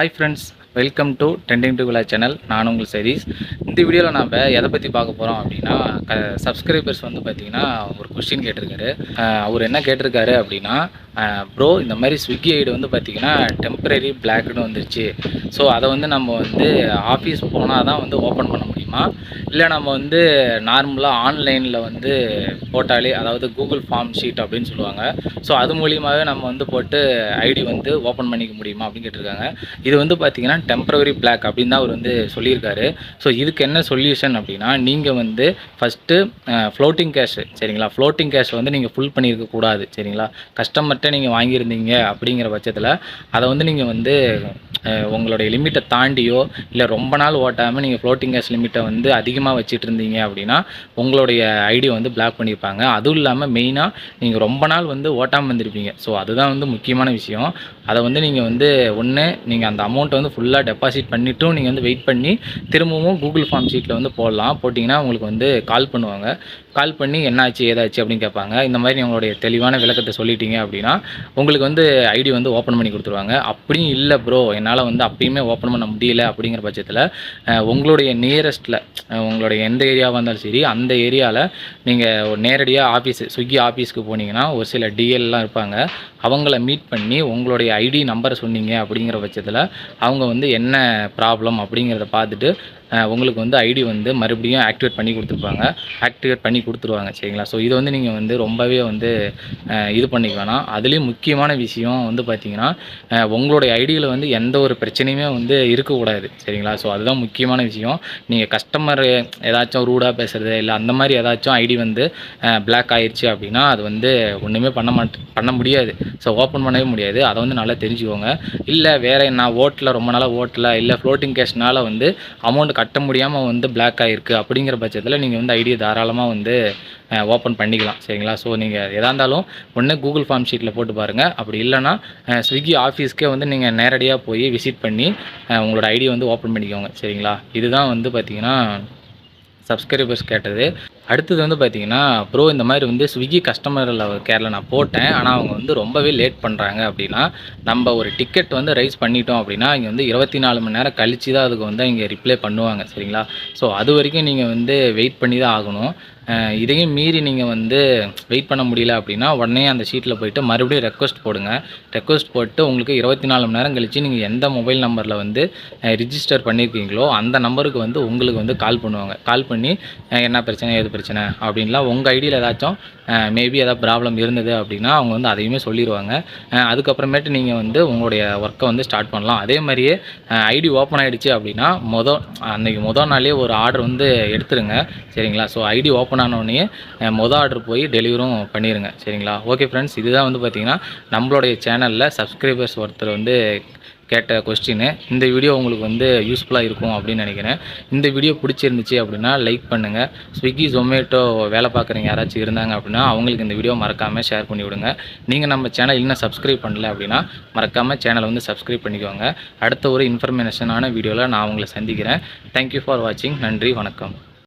Hi friends welcome to trending to விழா channel நான் உங்கள் சதீஷ். இந்த வீடியோவில் நாம் எதை பற்றி பார்க்க போகிறோம் அப்படின்னா க சப்ஸ்கிரைபர்ஸ் வந்து பார்த்தீங்கன்னா ஒரு கொஸ்டின் கேட்டிருக்காரு. அவர் என்ன கேட்டிருக்காரு அப்படின்னா ப்ரோ இந்த மாதிரி ஸ்விக்கி ஐடி வந்து பார்த்தீங்கன்னா டெம்பரரி பிளாக்னு வந்துருச்சு. ஸோ அதை வந்து நம்ம வந்து ஆஃபீஸ் போனால் தான் வந்து ஓப்பன் பண்ண முடியுமா? இல்லை நம்ம வந்து நார்மலாக ஆன்லைனில் வந்து போட்டாலே அதாவது கூகுள் ஃபார்ம் ஷீட் அப்படின்னு சொல்லுவாங்க. ஸோ அது மூலியமாகவே நம்ம வந்து போட்டு ஐடி வந்து ஓப்பன் பண்ணிக்க முடியுமா அப்படின்னு கேட்டிருக்காங்க. இது வந்து பார்த்தீங்கன்னா டெம்பரவரி பிளாக் அப்படின்னு தான் அவர் வந்து சொல்லியிருக்காரு. ஸோ இதுக்கு என்ன சொல்யூஷன் அப்படின்னா நீங்கள் வந்து ஃபஸ்ட்டு ஃப்ளோட்டிங் கேஷ் சரிங்களா? ஃப்ளோட்டிங் கேஷ் வந்து நீங்கள் ஃபுல் பண்ணியிருக்க கூடாது சரிங்களா? கஸ்டமர்கிட்ட நீங்கள் வாங்கியிருந்தீங்க அப்படிங்கிற பட்சத்தில் அதை வந்து நீங்கள் வந்து உங்களுடைய லிமிட்டை தாண்டியோ இல்லை ரொம்ப நாள் ஓட்டாமல் நீங்கள் ஃப்ளோட்டிங் கேஷ் லிமிட்டை வந்து அதிகமாக வச்சுட்டு இருந்தீங்க அப்படின்னா உங்களுடைய ஐடியை வந்து பிளாக் பண்ணியிருப்பாங்க. அதுவும் இல்லாமல் மெயினாக நீங்கள் ரொம்ப நாள் வந்து ஓட்டாமல் வந்திருப்பீங்க ஸோ அதுதான் வந்து முக்கியமான விஷயம். அதை வந்து நீங்கள் வந்து ஒன்று நீங்கள் அந்த அமௌண்ட்டை வந்து ஃபுல்லாக டெபாசிட் பண்ணிவிட்டும் நீங்கள் வந்து வெயிட் பண்ணி திரும்பவும் கூகுள் ஃபார்ம் ஷீட்டில் வந்து போடலாம். போட்டிங்கன்னா உங்களுக்கு வந்து கால் பண்ணுவாங்க. கால் பண்ணி என்னாச்சு ஏதாச்சு அப்படின்னு கேட்பாங்க. இந்த மாதிரி உங்களுடைய தெளிவான விளக்கத்தை சொல்லிட்டீங்க அப்படின்னா உங்களுக்கு வந்து ஐடி வந்து ஓப்பன் பண்ணி கொடுத்துருவாங்க. அப்படியும் இல்லை ப்ரோ என்னால் வந்து அப்பயுமே ஓப்பன் பண்ண முடியல அப்படிங்கிற பட்சத்தில் உங்களுடைய நியரஸ்ட்டில் உங்களுடைய எந்த ஏரியாவாக இருந்தாலும் சரி அந்த ஏரியாவில் நீங்கள் நேரடியாக ஆஃபீஸ் ஸ்விக்கி ஆஃபீஸ்க்கு போனீங்கன்னா ஒரு சில டிஎல்லாம் இருப்பாங்க. அவங்கள மீட் பண்ணி உங்களுடைய ஐடி நம்பரை சொன்னீங்க அப்படிங்கிற பட்சத்தில் அவங்க வந்து என்ன ப்ராப்ளம் அப்படிங்கிறத பார்த்துட்டு உங்களுக்கு வந்து ஐடி வந்து மறுபடியும் ஆக்டிவேட் பண்ணி கொடுத்துருப்பாங்க. ஆக்டிவேட் பண்ணி கொடுத்துருவாங்க சரிங்களா? ஸோ இது வந்து நீங்கள் வந்து ரொம்பவே வந்து இது பண்ணிக்க வேணாம். அதுலேயும் முக்கியமான விஷயம் வந்து பார்த்தீங்கன்னா உங்களுடைய ஐடியில் வந்து எந்த ஒரு பிரச்சனையுமே வந்து இருக்கக்கூடாது சரிங்களா? ஸோ அதுதான் முக்கியமான விஷயம். நீங்கள் கஸ்டமர் ஏதாச்சும் ரூடாக பேசுகிறது இல்லை அந்த மாதிரி ஏதாச்சும் ஐடி வந்து பிளாக் ஆயிடுச்சு அப்படின்னா அது வந்து ஒன்றுமே பண்ண மாட்டு பண்ண முடியாது. ஸோ ஓப்பன் பண்ணவே முடியாது. அதை வந்து நல்லா தெரிஞ்சுக்கோங்க. இல்லை வேறு நான் ஓட்டில் ரொம்ப நாளாக ஓட்டில் இல்லை ஃப்ளோட்டிங் கேஷ்னால வந்து அமௌண்ட் கட்ட முடியாமல் வந்து பிளாக் ஆகிருக்கு அப்படிங்கிற பட்சத்தில் நீங்கள் வந்து ஐடியை தாராளமாக வந்து ஓப்பன் பண்ணிக்கலாம். சரிங்களா? ஸோ நீங்கள் எதாக இருந்தாலும் ஒன்று கூகுள் ஃபார்ம் ஷீட்டில் போட்டு பாருங்கள் அப்படி இல்லைன்னா ஸ்விக்கி ஆஃபீஸ்க்கே வந்து நீங்கள் நேரடியாக போய் விசிட் பண்ணி உங்களோட ஐடியை வந்து ஓப்பன் பண்ணிக்கோங்க. சரிங்களா? இதுதான் வந்து பார்த்தீங்கன்னா சப்ஸ்கிரைபர்ஸ் கேட்டது. அடுத்தது வந்து பார்த்தீங்கன்னா ப்ரோ இந்த மாதிரி வந்து ஸ்விக்கி கஸ்டமரில் கேரில் நான் போட்டேன். ஆனால் அவங்க வந்து ரொம்பவே லேட் பண்ணுறாங்க அப்படின்னா நம்ம ஒரு டிக்கெட் வந்து ரைஸ் பண்ணிட்டோம் அப்படின்னா இங்கே வந்து இருபத்தி நாலு மணி நேரம் கழிச்சு தான் அதுக்கு வந்து இங்கே ரிப்ளை பண்ணுவாங்க சரிங்களா? ஸோ அது வரைக்கும் நீங்கள் வந்து வெயிட் பண்ணி தான் ஆகணும். இதையும் மீறி நீங்கள் வந்து வெயிட் பண்ண முடியல அப்படின்னா உடனே அந்த ஷீட்டில் போயிட்டு மறுபடியும் ரெக்வஸ்ட் போடுங்க. ரெக்வஸ்ட் போட்டு உங்களுக்கு இருபத்தி நாலு மணி நேரம் கழித்து நீங்கள் எந்த மொபைல் நம்பரில் வந்து ரிஜிஸ்டர் பண்ணியிருக்கீங்களோ அந்த நம்பருக்கு வந்து உங்களுக்கு வந்து கால் பண்ணுவாங்க. கால் பண்ணி பண்ணி என்ன பிரச்சனை? ஏது பிரச்சனை? அப்படின்லாம் உங்கள் ஐடியில் ஏதாச்சும் மேபி ஏதாவது ப்ராப்ளம் இருந்தது அப்படின்னா அவங்க வந்து அதையுமே சொல்லிடுவாங்க அதுக்கப்புறமேட்டு நீங்கள் வந்து உங்களுடைய ஒர்க்கை வந்து ஸ்டார்ட் பண்ணலாம். அதே மாதிரியே ஐடி ஓப்பன் ஆகிடுச்சு அப்படின்னா மொதல் அன்றைக்கி மொதல் நாளே ஒரு ஆர்டர் வந்து எடுத்துருங்க. சரிங்களா? ஸோ ஐடி ஓப்பன் ஆனோடனே மொதல் ஆர்டர் போய் டெலிவரும் பண்ணிடுங்க சரிங்களா? ஓகே ஃப்ரெண்ட்ஸ் இதுதான் வந்து பார்த்திங்கன்னா நம்மளுடைய சேனலில் சப்ஸ்கிரைபர்ஸ் ஒருத்தர் வந்து கேட்ட கொஸ்டின் இந்த வீடியோ உங்களுக்கு வந்து யூஸ்ஃபுல்லாக இருக்கும் அப்படின்னு நினைக்கிறேன். இந்த வீடியோ பிடிச்சிருந்துச்சு அப்படின்னா லைக் பண்ணுங்கள் ஸ்விக்கி ஜொமேட்டோ வேலை பார்க்குறவங்க யாராச்சும் இருந்தாங்க அப்படின்னா அவங்களுக்கு இந்த வீடியோ மறக்காமல் ஷேர் பண்ணி விடுங்க. நீங்கள் நம்ம சேனல் இன்னும் சப்ஸ்கிரைப் பண்ணல அப்படின்னா மறக்காமல் சேனலை வந்து சப்ஸ்கிரைப் பண்ணிக்கோங்க. அடுத்த ஒரு இன்ஃபர்மேஷனான வீடியோவில் நான் உங்களை சந்திக்கிறேன். தேங்க்யூ ஃபார் வாட்சிங் நன்றி வணக்கம்.